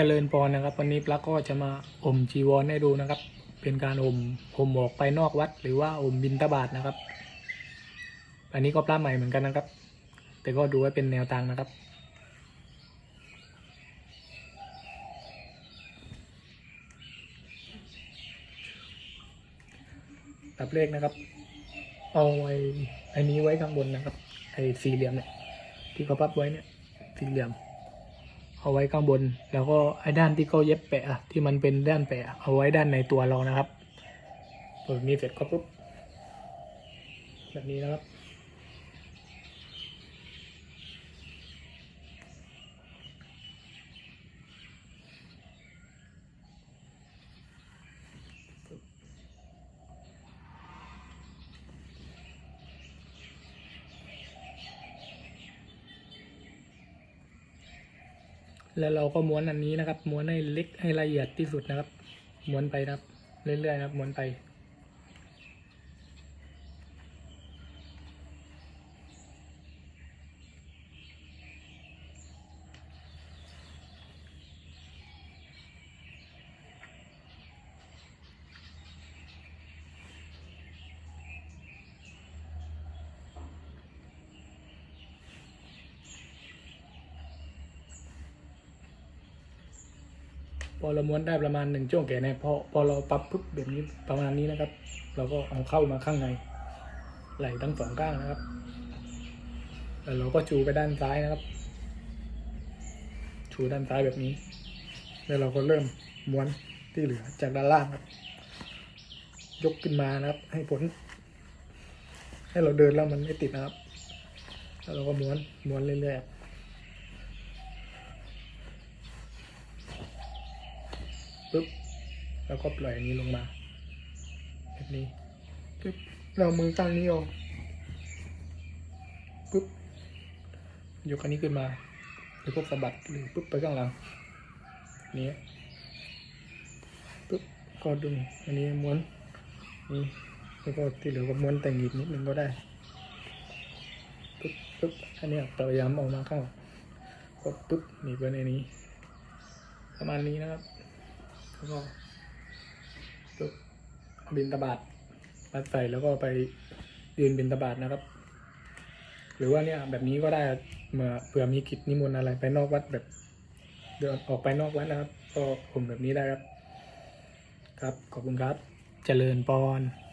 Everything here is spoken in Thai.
เจริญพรนะครับ วันนี้พระก็จะมาอมจีวรให้ดูนะครับ เป็นการอมอมออกไปนอกวัด หรือว่าอมบินตบาทนะครับ อันนี้ก็พระใหม่เหมือนกันนะครับ แต่ก็ดูไว้เป็นแนวทางนะครับตับเลขนะครับ เอาไอ้ไอ้นี้ไว้ข้างบนนะครับ ไอ้สี่เหลี่ยมเนี่ยที่เขาพับไว้เนี่ยสี่เหลี่ยม เอาไว้ข้างบน แล้วก็ไอ้ด้านที่เขาเย็บแปะที่มันเป็นด้านแปะเอาไว้ด้านในตัวเรานะครับพอแบบนี้เสร็จก็ปุ๊บแบบนี้นะครับ แล้วเราก็ม้วนอันนี้นะครับ ม้วนให้เล็กให้ละเอียดที่สุดนะครับ ม้วนไปนะครับ เรื่อยๆนะครับ ม้วนไป พอเราม้วนได้ประมาณหนึ่งช่วงแขนเนี่ยพอพอเราปรับปุ๊บแบบนี้ประมาณนี้นะครับ เราก็เอาเข้ามาข้างในไหลทั้งสองข้างนะครับแล้วเราก็ชูไปด้านซ้ายนะครับชูด้านซ้ายแบบนี้ แล้วเราก็เริ่มม้วนที่เหลือจากด้านล่างครับ ยกขึ้นมานะครับ ให้ผล ให้เราเดินแล้วมันไม่ติดนะครับ แล้วเราก็ม้วนม้วนเรื่อยๆ ปุ๊บแล้วก็ปล่อยอันนี้ลงมา แบบนี้ปุ๊บเรามือตั้งนี้ออกปุ๊บยกอันนี้ขึ้นมา หรือพวกสะบัดหรือปุ๊บไปข้างหลังนี้ปุ๊บก็ดึงอันนี้ม้วนนี่แล้วก็ที่เหลือก็ม้วนแต่งหยิบนิดนึงก็ได้ปุ๊บปุ๊บอันนี้พยายามออกมาข้างหลังก็ปุ๊บหนีบไว้ในนี้ ประมาณนี้นะครับ แล้วก็บินตบาดมัดใส่แล้วก็ไปยืนบินตบาดนะครับ หรือว่าเนี่ยแบบนี้ก็ได้เมื่อเผื่อมีกิจนิมนต์อะไรไปนอกวัดแบบ เดินออกไปนอกวัดนะครับ ก็ผมแบบนี้ได้ครับ ครับขอบคุณครับ เจริญปอน